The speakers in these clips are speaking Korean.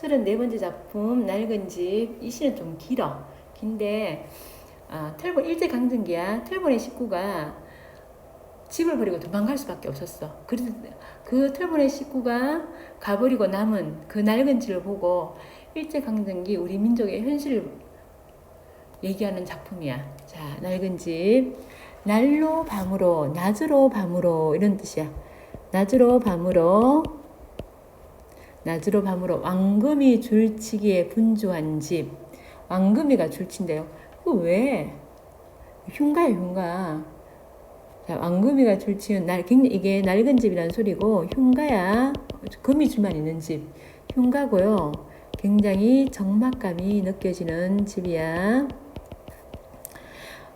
34번째 작품 낡은 집. 이 시는 좀 길어. 긴데 아, 털본 일제 강점기야. 털본의 식구가 집을 버리고 도망갈 수밖에 없었어. 그래서 그 털본의 식구가 가버리고 남은 그 낡은 집을 보고 일제 강점기 우리 민족의 현실을 얘기하는 작품이야. 자, 낡은 집. 날로 밤으로, 낮으로 밤으로 이런 뜻이야. 낮으로 밤으로 낮으로 밤으로 왕금이 줄치기에 분주한 집. 왕금이가 줄친대요. 그 왜? 흉가야, 흉가. 자, 왕금이가 줄치는 날, 이게 낡은 집이라는 소리고, 흉가야. 금이 줄만 있는 집. 흉가고요. 굉장히 적막감이 느껴지는 집이야.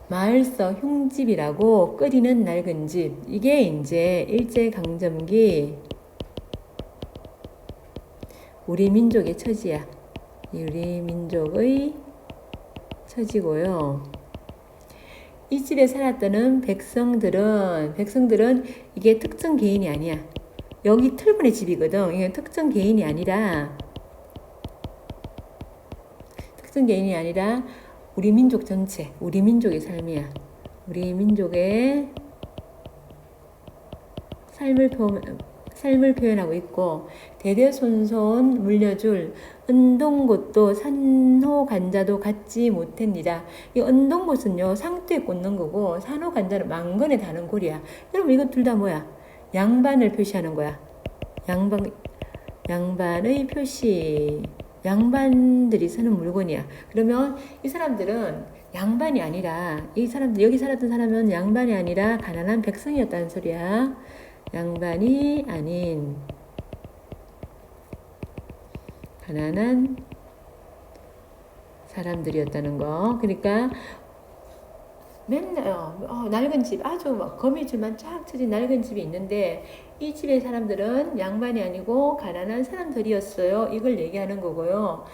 마을서 흉집이라고 끓이는 낡은 집. 이게 이제 일제강점기 우리 민족의 처지야. 우리 민족의 처지고요. 이 집에 살았던 백성들은 백성들은 이게 특정 개인이 아니야. 여기 틀분의 집이거든. 이게 특정 개인이 아니라 특정 개인이 아니라 우리 민족 전체, 우리 민족의 삶이야. 우리 민족의 삶을 표현, 삶을 표현하고 있고 대대손손 물려줄 은동곳도 산호간자도 갖지 못했니라. 이 은동곳은요 상투에 꽂는 거고 산호간자는 망건에 다는 골이야. 여러분 이거 둘 다 뭐야? 양반을 표시하는 거야. 양반 양반의 표시. 양반들이 쓰는 물건이야. 그러면 이 사람들은 양반이 아니라 이 사람들 여기 살았던 사람은 양반이 아니라 가난한 백성이었다는 소리야. 양반이 아닌 가난한 사람들이었다는 거. 그러니까 맨날 어, 어, 낡은 집 아주 막 거미줄만 쫙 쳐진 낡은 집이 있는데 이 집의 사람들은 양반이 아니고 가난한 사람들이었어요. 이걸 얘기하는 거고요.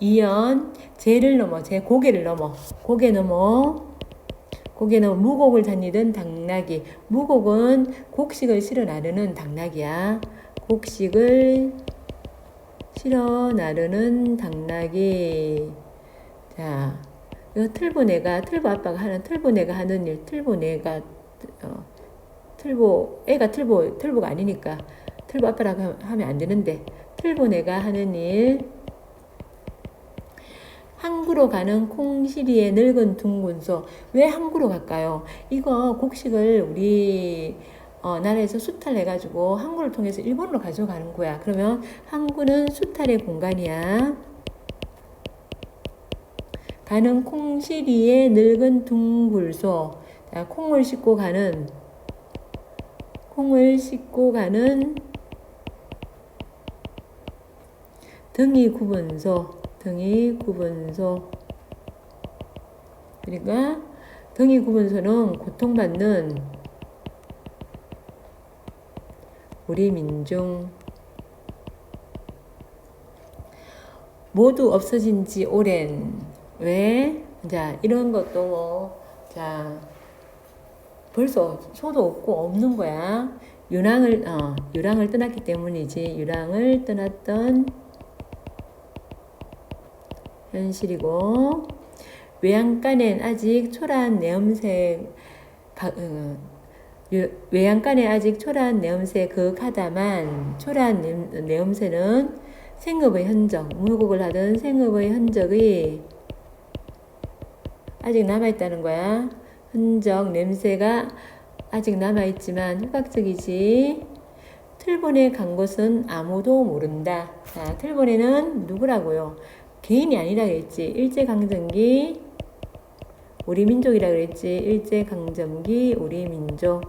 이연 제를 넘어 제 고개를 넘어 고개 넘어 넘어 무곡을 다니던 당나귀 무곡은 곡식을 실어 나르는 당나귀야. 곡식을 실어 나르는 당나귀. 자, 이 틀보내가 틀보 아빠가 하는 틀보내가 하는 일 틀보내가 어, 틀보 애가 틀보 틀보가 아니니까 틀보 아빠라고 하- 하면 안 되는데 틀보내가 하는 일 항구로 가는 콩시리의 늙은 둥근 소. 왜 항구로 갈까요? 이거 곡식을 우리 어, 나라에서 수탈해가지고 항구를 통해서 일본으로 가져가는 거야. 그러면 항구는 수탈의 공간이야. 가는 콩시리의 늙은 둥굴소. 자, 콩을 싣고 가는 콩을 싣고 가는 등이 구분소. 등이 구분소. 그러니까 등이 구분소는 고통받는 우리 민중 모두 없어진 지 오랜 왜? 자 이런 것도 뭐, 자 벌써 소도 없고 없는 거야. 유랑을 어, 유랑을 떠났기 때문이지. 유랑을 떠났던 현실이고 외양간엔 아직 초라한 내음새 가, 어, 유- 외양간에 아직 초라한 내음새 그하다만 초라한 내음- 내음새는 생업의 흔적 무곡을 하던 생업의 흔적이 아직 남아있다는 거야. 흔적 냄새가 아직 남아있지만 후각적이지. 틀본에 간 곳은 아무도 모른다. 자 틀본에는 누구라고요 개인이 아니라 그랬지. 일제강점기 우리 민족이라 그랬지. 일제강점기 우리 민족.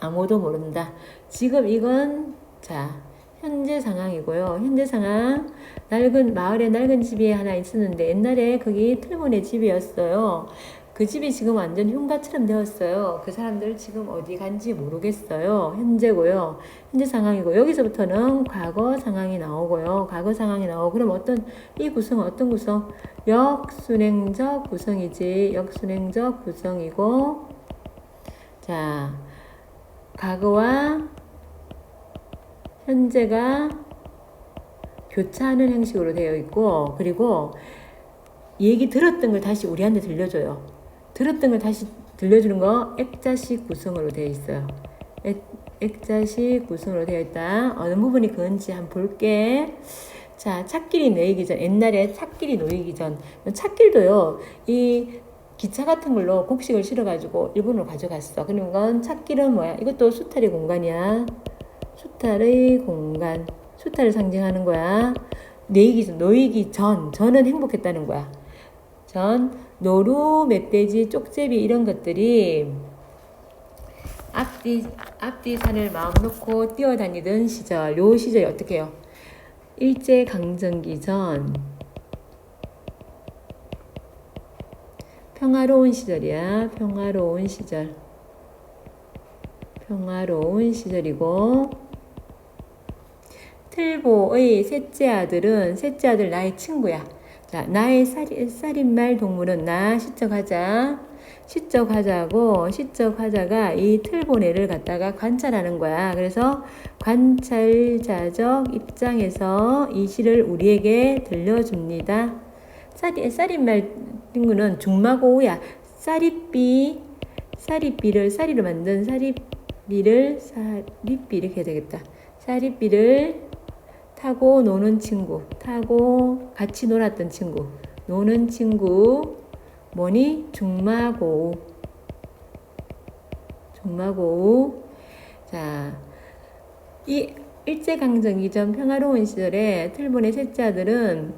아무도 모른다. 지금 이건 자 현재 상황이고요. 현재 상황 낡은 마을에 낡은 집이 하나 있었는데 옛날에 거기 틀본의 집이었어요. 그 집이 지금 완전 흉가처럼 되었어요. 그 사람들 지금 어디 간지 모르겠어요. 현재고요. 현재 상황이고 여기서부터는 과거 상황이 나오고요. 과거 상황이 나오고 그럼 어떤 이 구성은 어떤 구성? 역순행적 구성이지. 역순행적 구성이고 자 과거와 현재가 교차하는 형식으로 되어 있고 그리고 얘기 들었던 걸 다시 우리한테 들려줘요. 들었던 걸 다시 들려주는 거 액자식 구성으로 되어 있어요. 액, 액자식 구성으로 되어 있다. 어느 부분이 그건지 한번 볼게. 자, 찾길이 놓이기 전, 옛날에 찾길이 놓이기 전, 찾길도요, 이 기차 같은 걸로 곡식을 실어가지고 일본으로 가져갔어. 그런 건 찾길은 뭐야? 이것도 수탈의 공간이야. 수탈의 공간. 수탈을 상징하는 거야. 놓이기 전, 놓이기 전, 전은 행복했다는 거야. 전, 노루, 멧돼지, 쪽제비 이런 것들이 앞뒤, 앞뒤 산을 마음 놓고 뛰어다니던 시절, 요 시절이 어떻게 해요? 일제강점기 전 평화로운 시절이야. 평화로운 시절. 평화로운 시절이고 틀보의 셋째 아들은 셋째 아들 나의 친구야. 자, 나의 살인, 살인말 동물은 나 시적하자. 시적하자고 시적하자가 이 틀보네를 갖다가 관찰하는 거야. 그래서 관찰자적 입장에서 이 시를 우리에게 들려줍니다. 쌀이, 쌀인말 친구는 중마고우야. 쌀이삐, 쌀이삐를, 쌀이로 만든 쌀이삐를, 쌀이삐 이렇게 되겠다. 쌀이삐를 타고 노는 친구, 타고 같이 놀았던 친구, 노는 친구, 뭐니? 중마고우. 중마고우. 자, 이 일제강점기 전 평화로운 시절에 틀본의 셋째 아들은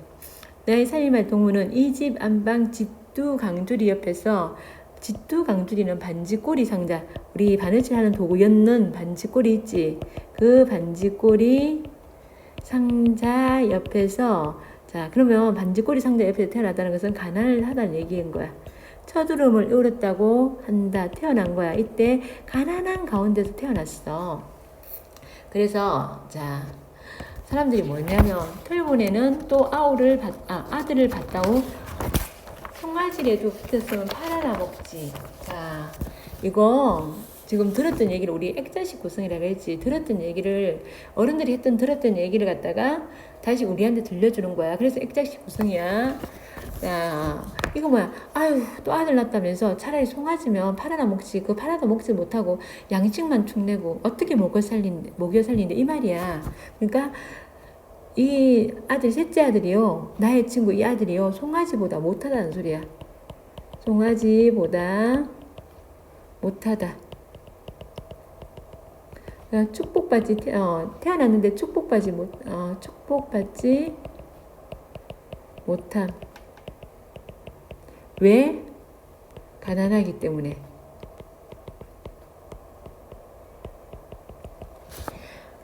나의 살인말 동무는 이 집 안방 집두 강주리 옆에서 집두 강주리는 반지꼬리 상자 우리 바느질 하는 도구 였는 반지꼬리 있지 그 반지꼬리 상자 옆에서 자 그러면 반지꼬리 상자 옆에서 태어났다는 것은 가난을 하다는 얘기인 거야. 처두름을 이뤘다고 한다 태어난 거야. 이때 가난한 가운데서 태어났어. 그래서 자 사람들이 뭐냐면 털보내는 또 아우를 받, 아, 아들을 봤다고 송아지에도 붙었으면 팔아나 먹지. 자, 이거 지금 들었던 얘기를 우리 액자식 구성이라고 했지. 들었던 얘기를 어른들이 했던 들었던 얘기를 갖다가 다시 우리한테 들려주는 거야. 그래서 액자식 구성이야. 야, 이거 뭐야? 아유, 또 아들 낳았다면서 차라리 송아지면 팔아나 먹지. 그 팔아도 먹지 못하고 양식만 축내고 어떻게 먹여 살린, 먹여 살린데 이 말이야. 그러니까 이 아들, 셋째 아들이요. 나의 친구 이 아들이요. 송아지보다 못하다는 소리야. 송아지보다 못하다. 그러니까 축복받지, 태, 어, 태어났는데 축복받지 못, 어, 축복받지 못함. 왜? 가난하기 때문에.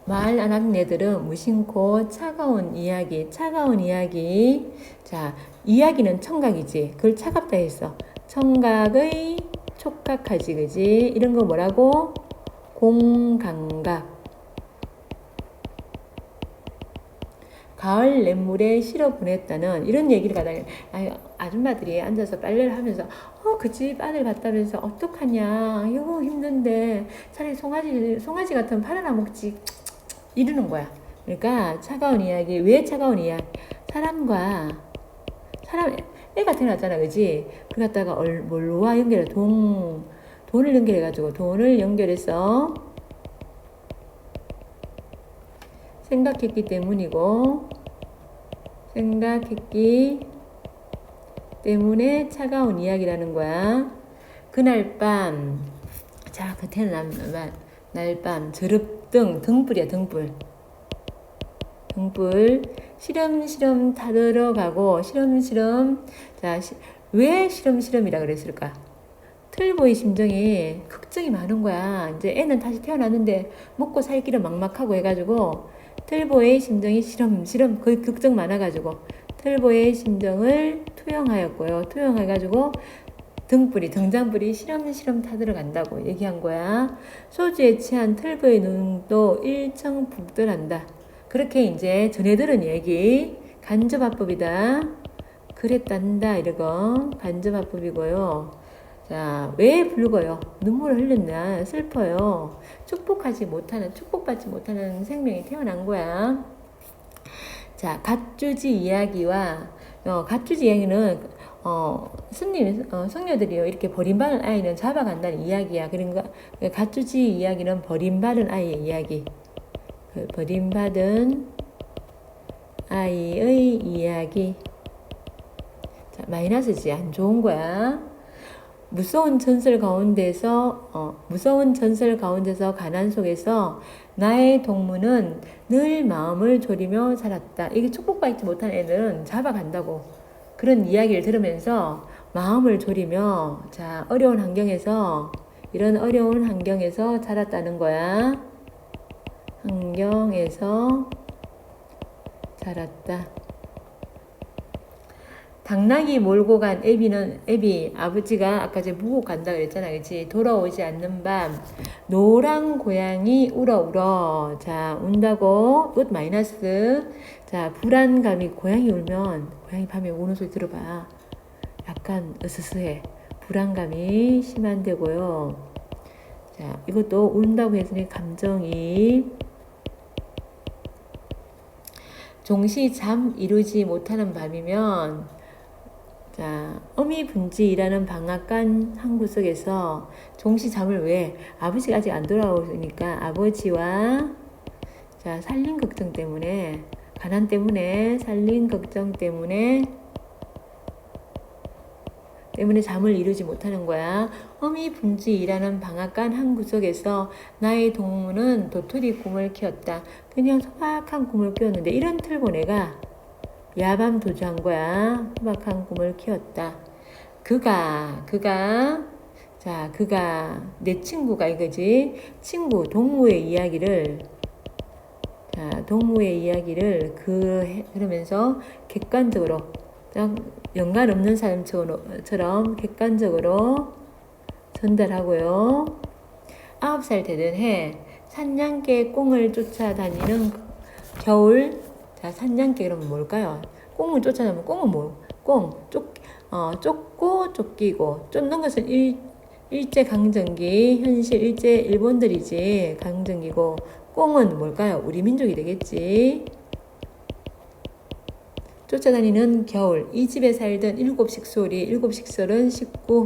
마을 아낙네들은 무심코 차가운 이야기, 차가운 이야기. 자, 이야기는 청각이지. 그걸 차갑다 했어. 청각의 촉각하지, 그지? 이런 거 뭐라고? 공감각. 가을 냇물에 실어 보냈다는 이런 얘기를 가다가 아줌마들이 앉아서 빨래를 하면서 어 그 집 아들 갔다면서 어떡하냐 이거 힘든데 차라리 송아지 송아지 같으면 팔아나 먹지 이러는 거야. 그러니까 차가운 이야기 왜 차가운 이야기 사람과 사람 애가 태어났잖아 그지 그 갖다가 얼, 뭘로와 연결해 돈 돈을 연결해 가지고 돈을 연결해서 생각했기 때문이고 생각했기 때문에 차가운 이야기라는 거야. 그날 밤, 자, 그때는 날밤, 저릅등, 등불이야, 등불. 등불, 시름시름 타들어 가고, 시름시름, 자, 시, 왜 시름시름이라 그랬을까? 틀보의 심정이 걱정이 많은 거야. 이제 애는 다시 태어났는데 먹고 살기를 막막하고 해가지고 틀보의 심정이 시름시름 거의 걱정 많아가지고 틀보의 심정을 투영하였고요. 투영해가지고 등불이 등잔불이 시름시름 타들어간다고 얘기한 거야. 소주에 취한 틀보의 눈도 일청 북들한다. 그렇게 이제 전해 들은 얘기 간접화법이다. 그랬단다 이러고 간접화법이고요. 자, 왜 붉어요? 눈물을 흘렸나? 슬퍼요. 축복하지 못하는, 축복받지 못하는 생명이 태어난 거야. 자, 갓주지 이야기와, 어, 갓주지 이야기는, 어, 스님, 어, 성녀들이요. 이렇게 버림받은 아이는 잡아간다는 이야기야. 그러니까, 갓주지 이야기는 버림받은 아이의 이야기. 그 버림받은 아이의 이야기. 자, 마이너스지. 안 좋은 거야. 무서운 전설 가운데서 어, 무서운 전설 가운데서 가난 속에서 나의 동무는 늘 마음을 졸이며 살았다. 이게 축복받지 못한 애들은 잡아간다고 그런 이야기를 들으면서 마음을 졸이며 자 어려운 환경에서 이런 어려운 환경에서 자랐다는 거야. 환경에서 자랐다. 당나귀 몰고 간 애비는 애비 아버지가 아까 제 무고 간다 그랬잖아 그치? 돌아오지 않는 밤 노란 고양이 울어 울어. 자 운다고. 옷 마이너스. 자 불안감이 고양이 울면 고양이 밤에 우는 소리 들어봐. 약간 으스스해. 불안감이 심한데고요. 자 이것도 운다고 했으니 감정이. 종시 잠 이루지 못하는 밤이면 자, 어미 분지라는 방앗간 한 구석에서 종시 잠을 왜 아버지가 아직 안 돌아오니까 아버지와 자 살림 걱정 때문에 가난 때문에 살림 걱정 때문에 때문에 잠을 이루지 못하는 거야. 어미 분지라는 방앗간 한 구석에서 나의 동무는 도토리 꿈을 키웠다. 그냥 소박한 꿈을 키웠는데 이런 틀보 내가 야밤 거야. 소박한 꿈을 키웠다. 그가, 그가, 자, 그가, 내 친구가 이거지. 친구, 동무의 이야기를, 자, 동무의 이야기를 그, 그러면서 객관적으로, 연관 없는 사람처럼 객관적으로 전달하고요. 아홉 살 되던 해, 산냥개 꽁을 쫓아다니는 겨울 자, 산냥개 그러면 뭘까요? 꽁을 쫓아내면 꽁은 뭐? 꽁, 쫓, 어, 쫓고 쫓기고 쫓는 것은 일, 일제 강점기, 현실 일제 일본들이지 강점기고 꽁은 뭘까요? 우리 민족이 되겠지. 쫓아다니는 겨울, 이 집에 살던 일곱 식솔이 일곱 식솔은 식구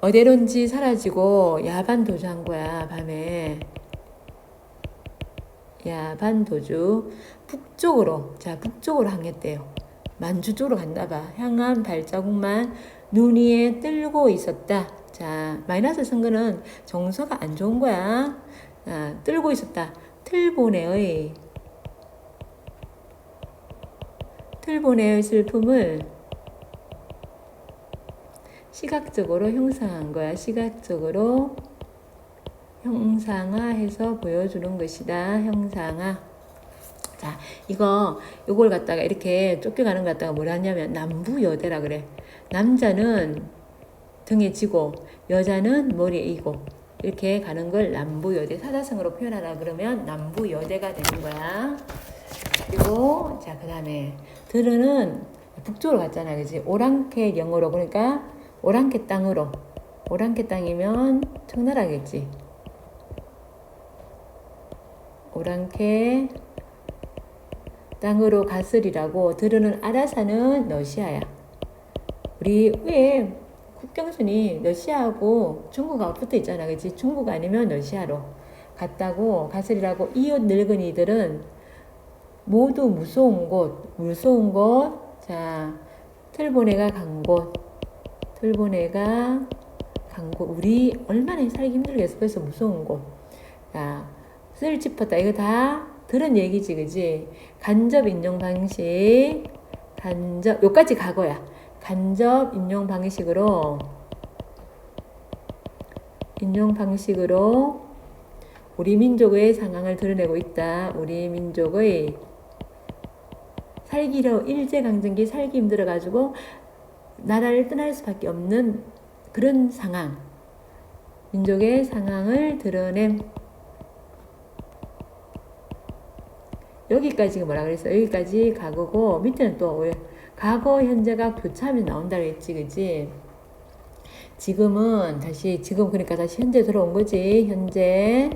어디론지 사라지고 야반 도주한 거야 밤에. 야반 도주 북쪽으로 자 북쪽으로 향했대요. 만주 쪽으로 갔나 봐. 향한 발자국만 눈 위에 뜰고 있었다. 자 마이너스 선거는 정서가 안 좋은 거야. 아, 뜰고 있었다. 틀보네의 틀보네의 슬픔을 시각적으로 형상한 거야. 시각적으로 형상화해서 보여주는 것이다. 형상화. 자, 이거, 이걸 갖다가 이렇게 쫓겨가는 것 갖다가 뭐라 하냐면 남부 여대라 그래. 남자는 등에 지고, 여자는 머리에 이고, 이렇게 가는 걸 남부 여대. 사자성어로 표현하라 그러면 남부 여대가 되는 거야. 그리고, 자, 그 다음에, 들은 북쪽으로 갔잖아. 그지? 오랑캐 영어로. 그러니까, 오랑캐 땅으로. 오랑캐 땅이면 청나라겠지. 오랑캐 땅으로 갔으리라고 들으는 아라사는 러시아야. 우리 왜 국경선이 러시아하고 중국하고 붙어 있잖아. 그치? 중국 아니면 러시아로 갔다고 갔으리라고 이웃 늙은이들은 모두 무서운 곳, 무서운 곳, 자, 틀보네가 간 곳, 틀보네가 간 곳, 우리 얼마나 살기 힘들겠어. 그래서 무서운 곳. 자, 쓸 짚었다. 이거 다 들은 얘기지, 그지? 간접 인용 방식, 간접, 요까지 과거야. 간접 인용 방식으로, 인용 방식으로 우리 민족의 상황을 드러내고 있다. 우리 민족의 살기로 일제강점기 살기 힘들어가지고 나라를 떠날 수밖에 없는 그런 상황, 민족의 상황을 드러낸 여기까지가 뭐라 그랬어? 여기까지 과거고 밑에는 또 과거 현재가 교차하면 나온다 그랬지, 그지? 지금은 다시 지금 그러니까 다시 현재 들어온 거지. 현재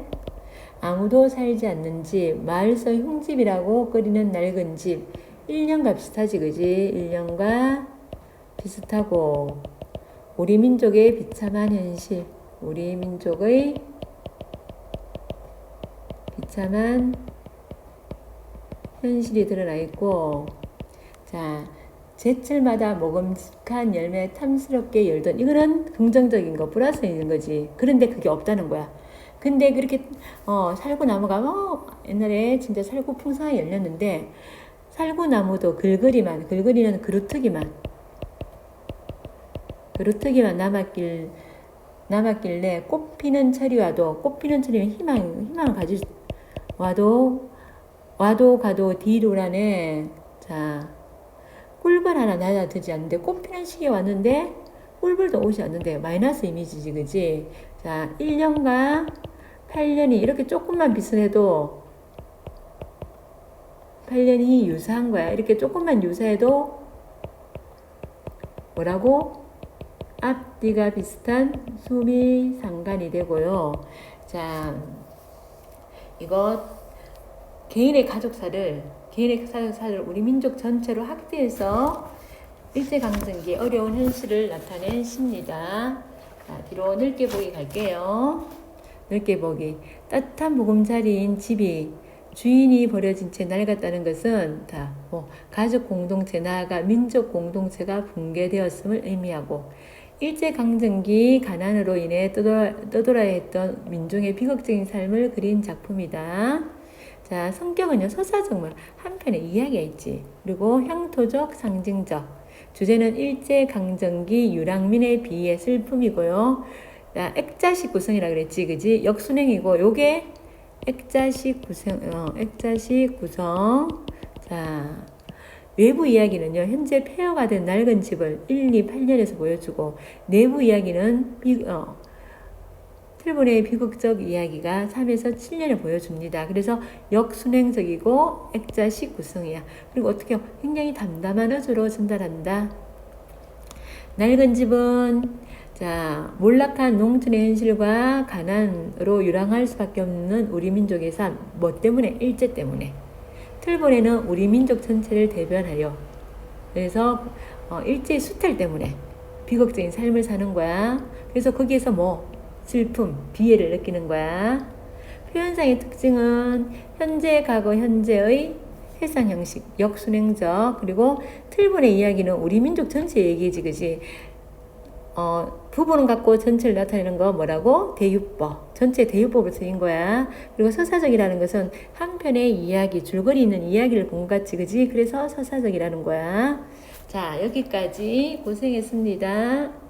아무도 살지 않는 집, 마을서 흉집이라고 끓이는 낡은 집. 1년과 비슷하지, 그지? 1년과 비슷하고 우리 민족의 비참한 현실, 우리 민족의 비참한 현실이 드러나 있고, 자, 제철마다 먹음직한 열매 탐스럽게 열던 이거는 긍정적인 거, 플러스 있는 거지. 그런데 그게 없다는 거야. 근데 그렇게 어, 살구나무가 어, 옛날에 진짜 살구 풍성하게 열렸는데 살구나무도 글거리만, 글거리는 그루트기만, 그루트기만 남았길 남았길래 꽃피는 철이 와도 꽃피는 철이면 희망 희망을 가질 와도 와도 가도 뒤로라네. 자, 꿀벌 하나 낮아들지 않는데 꽃피는 시기에 왔는데 꿀벌도 오지 않는데 마이너스 이미지지 그지? 자, 1년과 8년이 이렇게 조금만 비슷해도 8년이 유사한 거야. 이렇게 조금만 유사해도 뭐라고? 앞뒤가 비슷한 숨이 상관이 되고요. 자, 이거 개인의 가족사를 개인의 가족사를 우리 민족 전체로 확대해서 일제강점기 어려운 현실을 나타낸 시입니다. 자, 뒤로 넓게 보기 갈게요. 넓게 보기. 따뜻한 보금자리인 집이 주인이 버려진 채 낡았다는 것은 다 뭐, 가족 공동체 나아가 민족 공동체가 붕괴되었음을 의미하고 일제강점기 가난으로 인해 떠돌아, 떠돌아야 했던 민중의 비극적인 삶을 그린 작품이다. 자, 성격은요, 서사적물, 한편의 이야기가 있지. 그리고 향토적, 상징적. 주제는 일제강점기 유랑민에 비해 슬픔이고요. 자, 액자식 구성이라 그랬지, 그지? 역순행이고, 요게 액자식 구성, 어, 액자식 구성. 자, 외부 이야기는요, 현재 폐허가 된 낡은 집을 1, 2, 8년에서 보여주고, 내부 이야기는 비, 어, 틀본의 비극적 이야기가 3에서 7년을 보여줍니다. 그래서 역순행적이고 액자식 구성이야. 그리고 어떻게 굉장히 담담한 어조로 전달한다. 낡은 집은 자 몰락한 농촌의 현실과 가난으로 유랑할 수밖에 없는 우리 민족의 삶. 뭐 때문에? 일제 때문에. 틀본에는 우리 민족 전체를 대변하여 그래서 어, 일제 수탈 때문에 비극적인 삶을 사는 거야. 그래서 거기에서 뭐 슬픔, 비애를 느끼는 거야. 표현상의 특징은 현재, 과거, 현재의 해상 형식, 역순행적, 그리고 틀본의 이야기는 우리 민족 전체 얘기지, 그지? 어, 부분은 갖고 전체를 나타내는 거 뭐라고? 대유법. 전체 대유법을 쓰인 거야. 그리고 서사적이라는 것은 한 편의 이야기, 줄거리 있는 이야기를 본것 같지, 그지? 그래서 서사적이라는 거야. 자, 여기까지 고생했습니다.